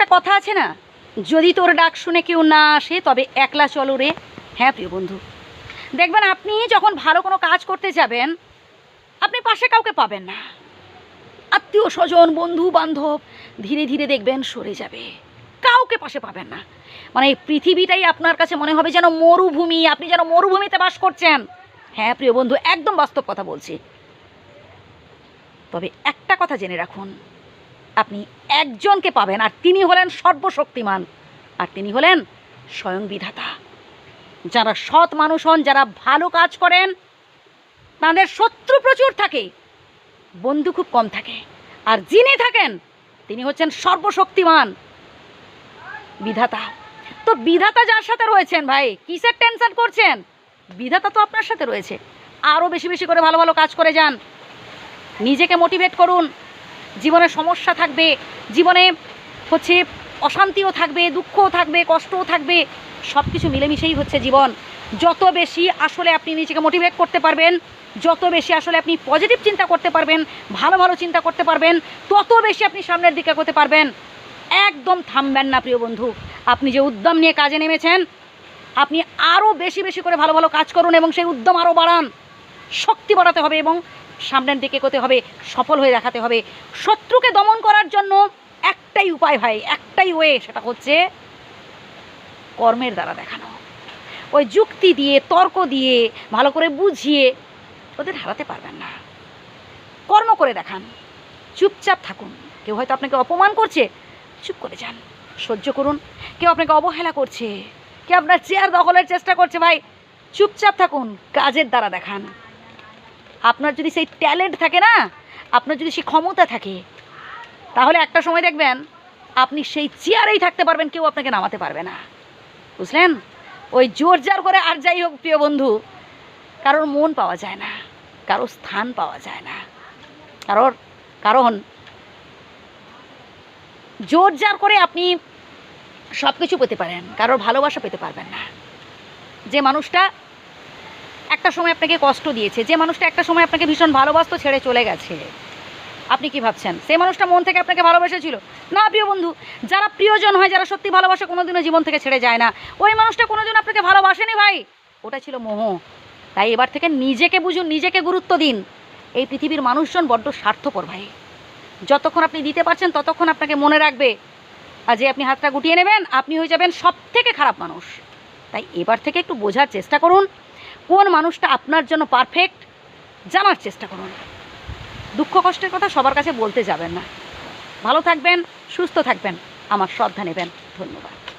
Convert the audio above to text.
একটা কথা আছে না? যদি তোর ডাক শুনে কেউ না আসে, তবে একলা চলো রে। হ্যাঁ প্রিয় বন্ধু। দেখবেন আপনি যখন ভালো কোনো কাজ করতে যাবেন, আপনি পাশে কাউকে পাবেন না। আত্মীয় স্বজন বন্ধু বান্ধব ধীরে ধীরে দেখবেন সরে যাবে। কাউকে পাশে পাবেন না। মানে এই পৃথিবীটাই আপনার কাছে মনে হবে যেন মরুভূমি, আপনি যেন মরুভূমিতে বাস করছেন। হ্যাঁ প্রিয় বন্ধু, একদম বাস্তব কথা বলছি। তবে একটা কথা জেনে রাখুন আপনি একজনকে পাবেন, আর তিনি হলেন সর্বশক্তিমান। আর তিনি হলেন স্বয়ং বিধাতা। যারা সৎ মানুষ হন, যারা ভালো কাজ করেন, তাদের শত্রু প্রচুর থাকে, বন্ধু খুব কম থাকে। আর যিনি থাকেন, তিনি হচ্ছেন সর্বশক্তিমান বিধাতা। তো বিধাতা যার সাথে রয়েছেন ভাই, কিসের টেনশন করছেন? বিধাতা তো আপনার সাথে রয়েছে। আরও বেশি বেশি করে ভালো ভালো কাজ করে যান। নিজেকে মোটিভেট করুন। জীবনে সমস্যা থাকবে, জীবনে হচ্ছে অশান্তিও থাকবে, দুঃখও থাকবে, কষ্টও থাকবে সব কিছু মিলেমিশেই হচ্ছে জীবন। যত বেশি আসলে আপনি নিজেকে মোটিভেট করতে পারবেন, যত বেশি আসলে আপনি পজিটিভ চিন্তা করতে পারবেন, ভালো ভালো চিন্তা করতে পারবেন, তত বেশি আপনি সামনের দিকে করতে পারবেন। একদম থামবেন না প্রিয় বন্ধু। আপনি যে উদ্যম নিয়ে কাজে নেমেছেন, আপনি আরও বেশি বেশি করে ভালো ভালো কাজ করুন এবং সেই উদ্যম আরও বাড়ান। শক্তি বাড়াতে হবে এবং সামনের দিকে করতে হবে, সফল হয়ে দেখাতে হবে। শত্রুকে দমন করার জন্য একটাই উপায় ভাই, একটাই ওয়ে সেটা হচ্ছে কর্মের দ্বারা দেখানো। ওই যুক্তি দিয়ে, তর্ক দিয়ে, ভালো করে বুঝিয়ে ওদের হারাতে পারবেন না। কর্ম করে দেখান, চুপচাপ থাকুন। কেউ হয়তো আপনাকে অপমান করছে, চুপ করে যান, সহ্য করুন। কেউ আপনাকে অবহেলা করছে, কেউ আপনার চেয়ার দখলের চেষ্টা করছে ভাই, চুপচাপ থাকুন, কাজের দ্বারা দেখান। আপনার যদি সেই ট্যালেন্ট থাকে না, আপনার যদি সেই ক্ষমতা থাকে, তাহলে একটা সময় দেখবেন, আপনি সেই চেয়ারেই থাকতে পারবেন, কেউ আপনাকে নামাতে পারবে না। বুঝলেন? ওই জোর জার করে আর যাই হোক, প্রিয় বন্ধু, কারোর মন পাওয়া যায় না, কারোর স্থান পাওয়া যায় না। কারোর, কারণ জোর জার করে আপনি সব কিছু পেতে পারেন, কারোর ভালোবাসা পেতে পারবেন না। যে মানুষটা একটা সময় আপনাকে কষ্ট দিয়েছে, যে মানুষটা একটা সময় আপনাকে ভীষণ ভালোবাসতো ছেড়ে চলে গেছে। আপনি কি ভাবছেন? সেই মানুষটা মন থেকে আপনাকে ভালোবেসেছিল? না, প্রিয় বন্ধু, যারা প্রিয়জন হয়, যারা সত্যি ভালোবাসে, কোনোদিনও জীবন থেকে ছেড়ে যায় না। ওই মানুষটা কোনোদিন আপনাকে ভালোবাসেনি ভাই। ওটা ছিল মোহ। তাই এবার থেকে নিজেকে বুঝুন, নিজেকে গুরুত্ব দিন। এই পৃথিবীর মানুষজন বড্ড স্বার্থপর ভাই। যতক্ষণ আপনি দিতে পারছেন, ততক্ষণ আপনাকে মনে রাখবে। আর যে আপনি হাতটা গুটিয়ে নেবেন, আপনি হয়ে যাবেন সব থেকে খারাপ মানুষ। তাই এবার থেকে একটু বোঝার চেষ্টা করুন কোন মানুষটা আপনার জন্য পারফেক্ট জানার চেষ্টা করুন। দুঃখ কষ্টের কথা সবার কাছে বলতে যাবেন না। ভালো থাকবেন, সুস্থ থাকবেন, আমার শ্রদ্ধা নেবেন। ধন্যবাদ।